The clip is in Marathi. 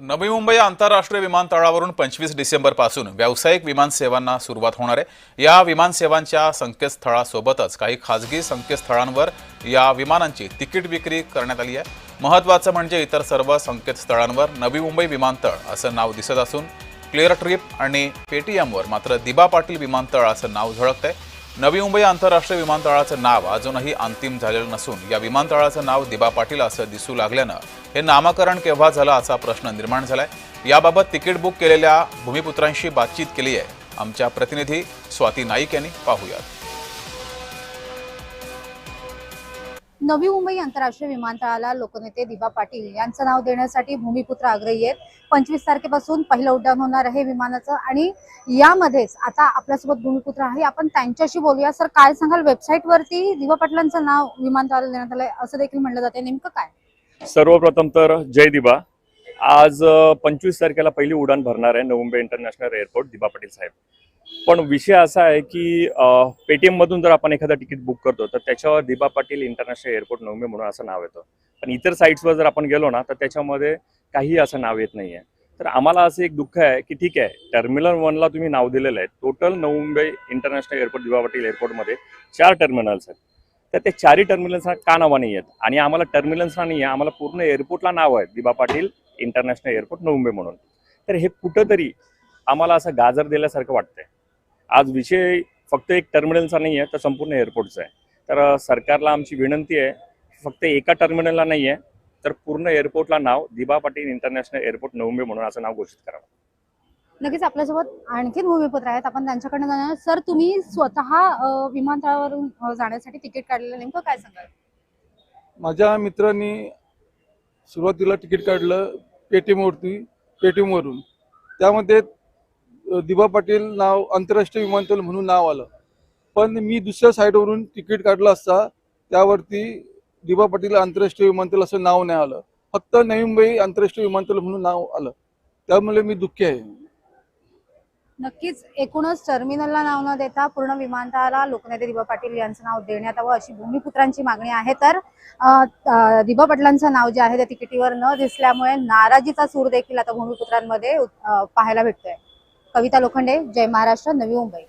नवी मुंबई आंतरराष्ट्रीय विमानतळावरून पंचवीस डिसेंबरपासून व्यावसायिक विमानसेवांना सुरुवात होणार आहे. या विमानसेवांच्या संकेतस्थळासोबतच काही खाजगी संकेतस्थळांवर या विमानांची तिकीट विक्री करण्यात आली आहे. महत्त्वाचं म्हणजे इतर सर्व संकेतस्थळांवर नवी मुंबई विमानतळ असं नाव दिसत असून क्लिअर ट्रिप आणि पेटीएमवर मात्र दिबा पाटील विमानतळ असं नाव झळकतंय. नवी मुंबई आंतरराष्ट्रीय विमानतळाचं नाव अजूनही अंतिम झालेलं नसून या विमानतळाचं नाव दिबा पाटील असं दिसू लागल्यानं हे नामकरण केव्हा झालं असा प्रश्न निर्माण झालाय. याबाबत तिकीट बुक केलेल्या भूमिपुत्रांशी बातचीत केली आहे. आमच्या प्रतिनिधी स्वाती नाईक यांनी पाहूयात. नवी मुंबई आंतरराष्ट्रीय विमानतळाला लोकनेते दिबा पाटील यांचं नाव देण्यासाठी भूमिपुत्र आग्रही आहेत. पंचवीस तारखेपासून पहिलं उड्डाण होणार आहे विमानाचं आणि यामध्येच आता आपल्यासोबत भूमिपुत्र आहे. आपण त्यांच्याशी बोलूया. सर काय सांगाल? वेबसाईटवरती दिबा पाटलांचं नाव विमानतळाला देण्यात आलंय असं देखील म्हणलं जाते नेमकं काय? सर्वप्रथम तर जय दिबा आज पंचवीस तारखेला पहिली उडान भरणार आहे नवी मुंबई इंटरनॅशनल एअरपोर्ट दिबा पाटील साहेब. पण विषय असा आहे की पेटीएम मधून जर आपण एखादं तिकीट बुक करतो तर त्याच्यावर दिबा पाटील इंटरनॅशनल एअरपोर्ट नवी म्हणून असं नाव येतं. पण इतर साईट्सवर जर आपण गेलो ना तर त्याच्यामध्ये काही असं नाव येत नाहीये. तर आम्हाला असं एक दुःख आहे की ठीक आहे टर्मिनल वनला तुम्ही नाव दिलेलं आहे. Total Navi Mumbai international airport दिबा पाटील एअरपोर्टमध्ये चार टर्मिनल्स आहेत. तर ते चारही टर्मिनल्सना का नावं नाही आहेत आणि आम्हाला टर्मिनल्सना नाही आहे आम्हाला पूर्ण एअरपोर्टला नाव आहे दिबा पाटील इंटरनॅशनल एअरपोर्ट नवी म्हणून. तर हे कुठंतरी आम्हाला असं गाजर दिल्यासारखं वाटतंय. आज विषय फक्त एक टर्मिनलचा नाही आहे तर संपूर्ण एअरपोर्टचा आहे. तर सरकारला आमची विनंती आहे फक्त एका टर्मिनलला नाही आहे तर पूर्ण एअरपोर्टला नाव दिबा पाटील इंटरनॅशनल एअरपोर्ट नवी मुंबई म्हणून असं नाव घोषित करावं. नक्कीच आपल्यासोबत आणखीन भूमिपुत्र आहेत. आपण त्यांच्याकडनं जाणार सर तुम्ही स्वतः विमानतळावरून जाण्यासाठी तिकीट काढलेलं नेमकं काय सांगाल? माझ्या मित्रांनी सुरुवातीला तिकीट काढलं पेटीएमवरती पेटीएमवरून त्यामध्ये दिबा पाटील नाव आंतरराष्ट्रीय विमानतळ म्हणून नाव आलं. पण मी दुसऱ्या साईडवरून तिकीट काढलं असता त्यावरती दिबा पाटील आंतरराष्ट्रीय विमानतळ असं नाव नाही आलं. फक्त नवी मुंबई आंतरराष्ट्रीय विमानतळ म्हणून नाव आलं. त्यामुळे मी दुःखी आहे. नक्कीच एकूणच टर्मिनलला नाव न देता पूर्ण विमानतळाला लोकनेते दिबा पाटील यांचं नाव देण्यात यावं अशी भूमिपुत्रांची मागणी आहे. तर अ, दिबा पाटलांचं नाव जे आहे त्या तिकिटीवर न दिसल्यामुळे नाराजीचा सूर देखील आता भूमिपुत्रांमध्ये पाहायला भेटतोय. कविता लोखंडे जय महाराष्ट्र नवी मुंबई.